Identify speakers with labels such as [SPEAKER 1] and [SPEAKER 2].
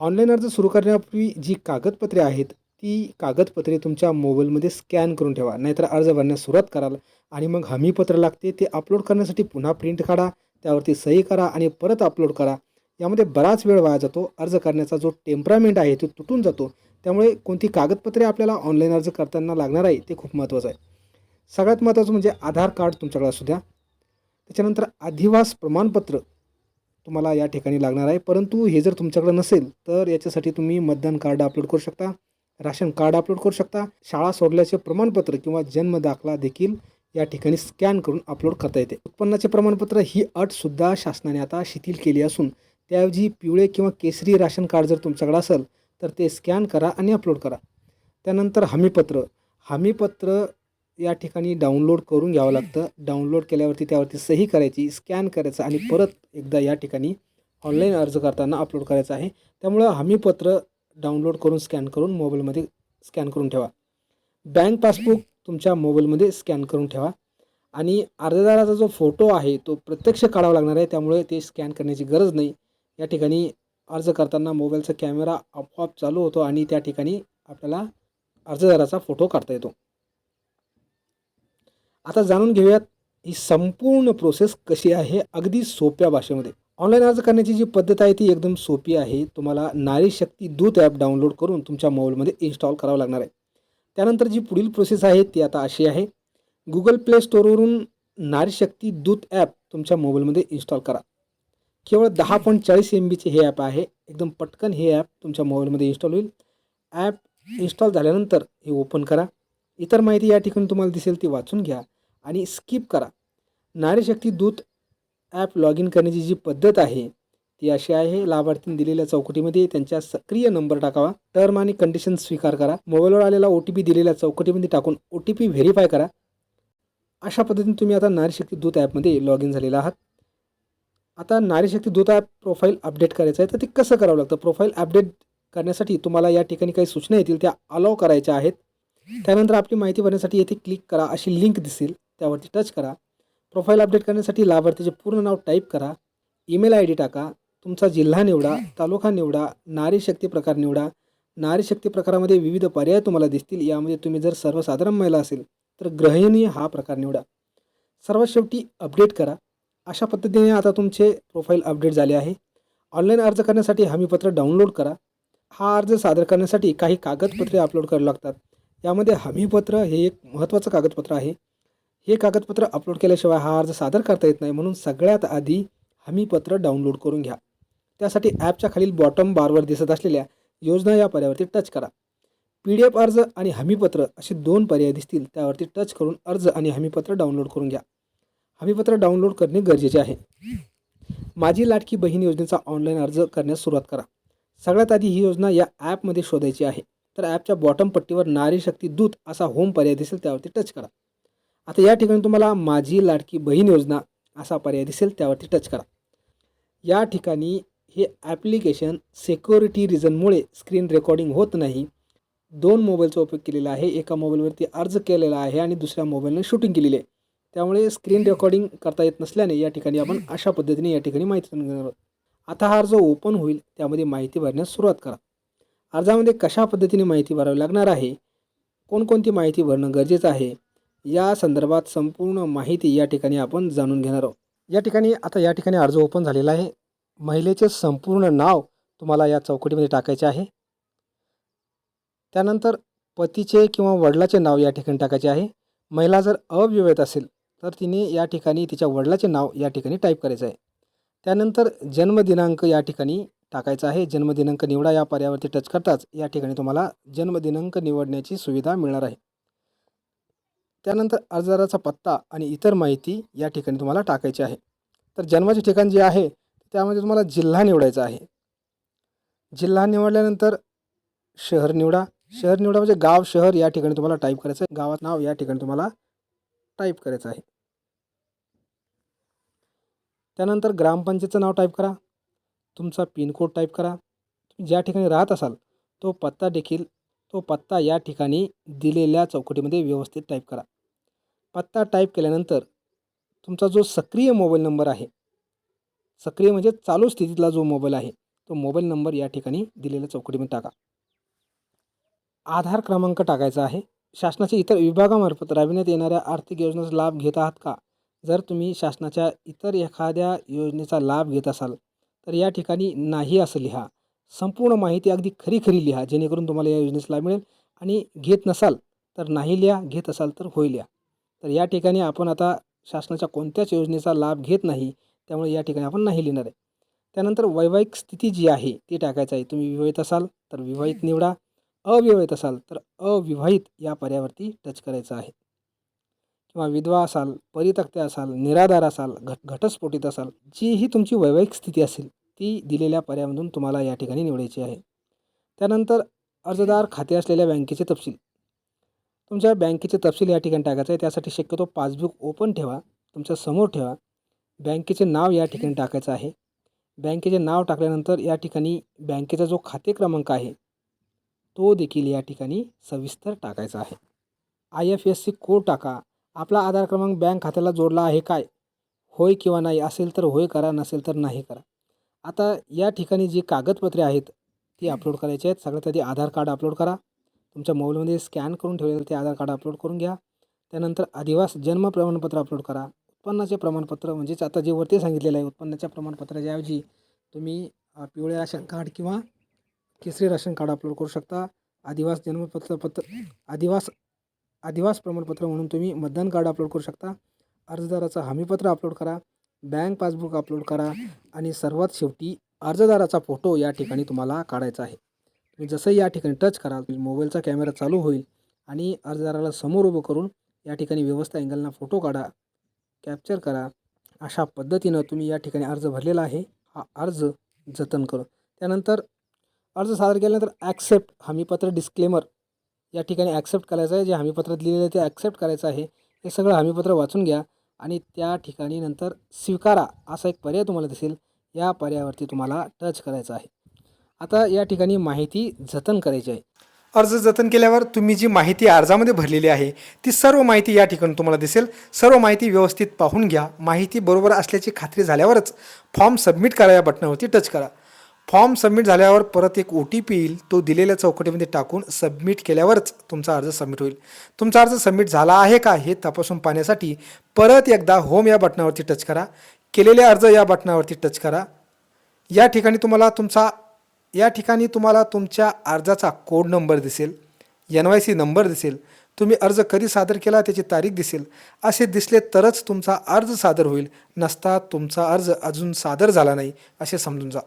[SPEAKER 1] Online अर्ज सुरू करण्यापूर्वी जी कागदपत्रे आहेत ती कागदपत्रे तुमच्या मोबाईलमध्ये स्कॅन करून ठेवा. नाहीतर अर्ज भरण्यास सुरुवात कराल आणि मग हमीपत्र लागते ते अपलोड करण्यासाठी पुन्हा प्रिंट काढा त्यावरती सही करा आणि परत अपलोड करा. यामध्ये बराच वेळ वाया जातो. अर्ज करण्याचा जो टेम्परामेंट आहे तो तुटून जातो. त्यामुळे कोणती कागदपत्रे आपल्याला ऑनलाईन अर्ज करताना लागणार आहे ते खूप महत्त्वाचं आहे. सगळ्यात महत्त्वाचं म्हणजे आधार कार्ड तुमच्याकडे असू द्या. त्याच्यानंतर अधिवास प्रमाणपत्र. तुम्हाला या ठिकाणी लागणार आहे. परंतु हे जर तुमच्याकडे नसेल तर याच्यासाठी तुम्ही मतदान कार्ड अपलोड करू शकता. राशन कार्ड अपलोड करू शकता. शाळा सोडल्याचे प्रमाणपत्र किंवा जन्म दाखला देखील या ठिकाणी स्कॅन करून अपलोड करता येते. उत्पन्नाचे प्रमाणपत्र ही अटसुद्धा शासनाने आता शिथिल केली असून त्याऐवजी पिवळे किंवा केसरी राशन कार्ड जर तुमच्याकडे असेल तर ते स्कॅन करा आणि अपलोड करा. त्यानंतर हमीपत्र. हमीपत्र या ठिकाणी डाउनलोड करून घ्यावं लागतं. डाउनलोड केल्यावरती त्यावरती सही करायची स्कॅन करायचं आणि परत एकदा या ठिकाणी ऑनलाईन अर्ज करताना अपलोड करायचं आहे. त्यामुळं हमीपत्र डाउनलोड करून स्कॅन करून मोबाईलमध्ये स्कॅन करून ठेवा. बँक पासबुक तुमच्या मोबाईलमध्ये स्कॅन करून ठेवा. आणि अर्जदाराचा जो फोटो आहे तो प्रत्यक्ष काढावा लागणार आहे. त्यामुळे ते स्कॅन करण्याची गरज नाही. या ठिकाणी अर्ज करताना मोबाईलचा कॅमेरा आपोआप चालू होतो आणि त्या ठिकाणी आपल्याला अर्जदाराचा फोटो काढता येतो. आता जाणून घेऊयात ही संपूर्ण प्रोसेस कशी आहे अगदी सोप्या भाषेमध्ये. ऑनलाईन अर्ज करण्याची जी पद्धत आहे ती एकदम सोपी आहे. तुम्हाला नारी शक्ती दूत ॲप डाउनलोड करून तुमच्या मोबाईलमध्ये इन्स्टॉल करावं लागणार आहे. त्यानंतर जी पुढील प्रोसेस आहे ती आता अशी आहे. गुगल प्ले स्टोअरवरून नारी शक्ती दूत ॲप तुमच्या मोबाईलमध्ये इन्स्टॉल करा. केवळ दहा पॉईंट चाळीस एम बीचे हे ॲप आहे. एकदम पटकन हे ॲप तुमच्या मोबाईलमध्ये इन्स्टॉल होईल. ॲप इन्स्टॉल झाल्यानंतर हे ओपन करा. इतर माहिती या ठिकाणी तुम्हाला दिसेल ती वाचून घ्या आणि स्किप करा. नारीशक्ती दूत ॲप लॉग इन करण्याची जी पद्धत आहे ती अशी आहे लाभार्थीने दिलेल्या चौकटीमध्ये त्यांचा सक्रिय नंबर टाकावा. टर्म आणि कंडिशन स्वीकार करा. मोबाईलवर आलेला ओ टी पी दिलेल्या चौकटीमध्ये टाकून ओ टी पी व्हेरीफाय करा. अशा पद्धतीने तुम्ही आता नारीशक्ती दूत ॲपमध्ये लॉग इन झालेला आहात. आता नारीशक्ती दूत ॲप प्रोफाईल अपडेट करायचं आहे तर ते कसं करावं लागतं? प्रोफाईल अपडेट करण्यासाठी तुम्हाला या ठिकाणी काही सूचना येतील त्या अलाव करायच्या आहेत. त्यानंतर आपली माहिती भरण्यासाठी येथे क्लिक करा अशी लिंक दिसेल त्यावरती टच करा. प्रोफाईल अपडेट करण्यासाठी लाभार्थीचे पूर्ण नाव टाईप करा. ईमेल आय डी टाका. तुमचा जिल्हा निवडा तालुका निवडा नारी शक्ती प्रकार निवडा. नारी शक्ती प्रकारामध्ये विविध पर्याय तुम्हाला दिसतील. यामध्ये तुम्ही जर सर्वसाधारण महिला असेल तर ग्रहणीय हा प्रकार निवडा. सर्वात शेवटी अपडेट करा. अशा पद्धतीने आता तुमचे प्रोफाईल अपडेट झाले आहे. ऑनलाईन अर्ज करण्यासाठी हमीपत्र डाउनलोड करा. हा अर्ज सादर करण्यासाठी काही कागदपत्रे अपलोड करावी लागतात. यामध्ये हमीपत्र हे एक महत्त्वाचं कागदपत्र आहे. हे कागदपत्र अपलोड केल्याशिवाय हा अर्ज सादर करता येत नाही म्हणून सगळ्यात आधी हमीपत्र डाउनलोड करून घ्या. त्यासाठी ॲपच्या खालील बॉटम बारवर दिसत असलेल्या योजना या पर्यावरती टच करा. पी डी एफ अर्ज आणि हमीपत्र असे दोन पर्याय दिसतील त्यावरती टच करून अर्ज आणि हमीपत्र डाउनलोड करून घ्या. हमीपत्र डाउनलोड करणे गरजेचे आहे. माझी लाडकी बहीण योजनेचा ऑनलाईन अर्ज करण्यास सुरुवात करा. सगळ्यात आधी ही योजना या ॲपमध्ये शोधायची आहे. तर ॲपच्या बॉटम पट्टीवर नारी शक्ती दूत असा होम पर्याय दिसेल त्यावरती टच करा. आता या ठिकाणी तुम्हाला माझी लाडकी बहीण योजना असा पर्याय दिसेल त्यावरती टच करा. या ठिकाणी हे ॲप्लिकेशन सिक्युरिटी रिझनमुळे स्क्रीन रेकॉर्डिंग होत नाही. दोन मोबाईलचा उपयोग केलेला आहे. एका मोबाईलवरती अर्ज केलेला आहे आणि दुसऱ्या मोबाईलने शूटिंग केलेली आहे. त्यामुळे स्क्रीन रेकॉर्डिंग करता येत नसल्याने या ठिकाणी आपण अशा पद्धतीने या ठिकाणी माहिती घेणार आहोत. आता हा अर्ज ओपन होईल त्यामध्ये माहिती भरण्यास सुरुवात करा. अर्जामध्ये कशा पद्धतीने माहिती भरावी लागणार आहे? कोणकोणती माहिती भरणं गरजेचं आहे? या संदर्भात संपूर्ण माहिती या ठिकाणी आपण जाणून घेणार आहोत. या ठिकाणी आता या ठिकाणी अर्ज ओपन झालेला आहे. महिलेचे संपूर्ण नाव तुम्हाला या चौकटीमध्ये टाकायचे आहे. त्यानंतर पतीचे किंवा वडिलाचे नाव या ठिकाणी टाकायचे आहे. महिला जर अविवाहित असेल तर तिने या ठिकाणी तिच्या वडिलाचे नाव या ठिकाणी टाईप करायचं आहे. त्यानंतर जन्मदिनांक या ठिकाणी टाकायचा आहे. जन्मदिनांक निवडा या पर्यावरती टच करताच या ठिकाणी तुम्हाला जन्मदिनांक निवडण्याची सुविधा मिळणार आहे. त्यानंतर अर्जदाराचा पत्ता आणि इतर माहिती या ठिकाणी तुम्हाला टाकायची आहे. तर जन्माचे ठिकाण जे आहे त्यामध्ये तुम्हाला जिल्हा निवडायचा आहे. जिल्हा निवडल्यानंतर शहर निवडा. शहर निवडा म्हणजे गाव शहर या ठिकाणी तुम्हाला टाईप करायचं आहे. गावात नाव या ठिकाणी तुम्हाला टाईप करायचं आहे. त्यानंतर ग्रामपंचायतचं नाव टाईप करा. तुमचा पिनकोड टाईप करा. तुम्ही ज्या ठिकाणी राहत असाल तो पत्ता देखील तो पत्ता या ठिकाणी दिलेल्या चौकटीमध्ये व्यवस्थित टाईप करा. पत्ता टाईप केल्यानंतर तुमचा जो सक्रिय मोबाईल नंबर आहे सक्रिय म्हणजे चालू स्थितीतला जो मोबाईल आहे तो मोबाईल नंबर या ठिकाणी दिलेल्या चौकटीमध्ये टाका. आधार क्रमांक टाकायचा आहे. शासनाच्या इतर विभागामार्फत राबविण्यात येणाऱ्या आर्थिक योजनेचा लाभ घेत आहात का? जर तुम्ही शासनाच्या इतर एखाद्या योजनेचा लाभ घेत असाल तर या ठिकाणी नाही असं लिहा. संपूर्ण माहिती अगदी खरी खरी लिहा जेणेकरून तुम्हाला या योजनेचा लाभ मिळेल. आणि घेत नसाल तर नाही लिहा घेत असाल तर होईल लिहा. तर या ठिकाणी आपण आता शासनाच्या कोणत्याच योजनेचा लाभ घेत नाही त्यामुळे या ठिकाणी आपण नाही लिहिणार आहे. त्यानंतर वैवाहिक स्थिती जी आहे ती टाकायचं आहे. तुम्ही विवाहित असाल तर विवाहित निवडा. अविवाहित असाल तर अविवाहित या पर्यावरती टच करायचं आहे. किंवा विधवा असाल परितक्त्या असाल निराधार असाल घट घटस्फोटित असाल जीही तुमची वैवाहिक स्थिती असेल ती दिलेल्या पर्यामधून तुम्हाला या ठिकाणी निवडायची आहे. त्यानंतर अर्जदार खाते असलेल्या बँकेचे तपशील. तुमच्या बँकेचे तपशील या ठिकाणी टाकायचं आहे त्यासाठी शक्यतो पासबुक ओपन ठेवा तुमच्यासमोर ठेवा. बँकेचे नाव या ठिकाणी टाकायचं आहे. बँकेचे नाव टाकल्यानंतर या ठिकाणी बँकेचा जो खाते क्रमांक आहे तो देखील या ठिकाणी सविस्तर टाकायचा आहे. I F S C code टाका. आपला आधार क्रमांक बँक खात्याला जोडला आहे काय? होय किंवा नाही असेल तर होय करा नसेल तर नाही करा. आता या ठिकाणी जी कागदपत्रे आहेत ती अपलोड करायची आहेत. सगळ्यात आधी आधार कार्ड अपलोड करा. तुमच्या मोबाईलमध्ये स्कॅन करून ठेवलेलं ते आधार कार्ड अपलोड करून घ्या. त्यानंतर आदिवास जन्म प्रमाणपत्र अपलोड करा. उत्पन्नाचे प्रमाणपत्र म्हणजेच आता जे वरती सांगितलेलं आहे उत्पन्नाच्या प्रमाणपत्राच्या ऐवजी तुम्ही पिवळे राशन कार्ड किंवा केसरी राशन कार्ड अपलोड करू शकता. आदिवास जन्मपत्र पत्र आदिवास आदिवास प्रमाणपत्र म्हणून तुम्ही मतदान कार्ड अपलोड करू शकता. अर्जदाराचं हमीपत्र अपलोड करा. बँक पासबुक अपलोड करा. आणि सर्वात शेवटी अर्जदाराचा फोटो या ठिकाणी तुम्हाला काढायचा आहे. तुम्ही जसं या ठिकाणी टच कराल मोबाईलचा कॅमेरा चालू होईल आणि अर्जदाराला समोर उभं करून या ठिकाणी व्यवस्था अँगलना फोटो काढा. कॅप्चर करा. अशा पद्धतीनं तुम्ही या ठिकाणी अर्ज भरलेला आहे. हा अर्ज जतन करू. त्यानंतर अर्ज सादर केल्यानंतर ॲक्सेप्ट हमीपत्र डिस्क्लेमर या ठिकाणी ॲक्सेप्ट करायचं आहे. जे हमीपत्रात लिहिलेलं आहे ते ॲक्सेप्ट करायचं आहे. हे सगळं हमीपत्र वाचून घ्या आणि त्या ठिकाणी नंतर स्वीकारा असा एक पर्याय तुम्हाला दिसेल. या पर्यायावरती तुम्हाला टच करायचं आहे. आता या ठिकाणी माहिती जतन करायची आहे.
[SPEAKER 2] अर्ज जतन केल्यावर तुम्ही जी माहिती अर्जामध्ये भरलेली आहे ती सर्व माहिती या ठिकाणी तुम्हाला दिसेल. सर्व माहिती व्यवस्थित पाहून घ्या. माहिती बरोबर असल्याची खात्री झाल्यावरच फॉर्म सबमिट करा या बटनावरती टच करा. फॉर्म सबमिट झाल्यावर परत एक ओ टी पी येईल. तो दिलेल्या चौकटीमध्ये टाकून सबमिट केल्यावरच तुमचा अर्ज सबमिट होईल. तुमचा अर्ज सबमिट झाला आहे का हे तपासून पाहण्यासाठी परत एकदा होम या बटनावरती टच करा. केलेले अर्ज या बटनावरती टच करा. या ठिकाणी तुम्हाला तुमचा या ठिकाणी तुम्हाला तुमच्या अर्जाचा कोड नंबर दिसेल. एन वाय सी नंबर दिसेल. तुम्ही अर्ज कधी सादर केला त्याची तारीख दिसेल. असे दिसले तरच तुमचा अर्ज सादर होईल. नसता तुमचा अर्ज अजून सादर झाला नाही असे समजून जा.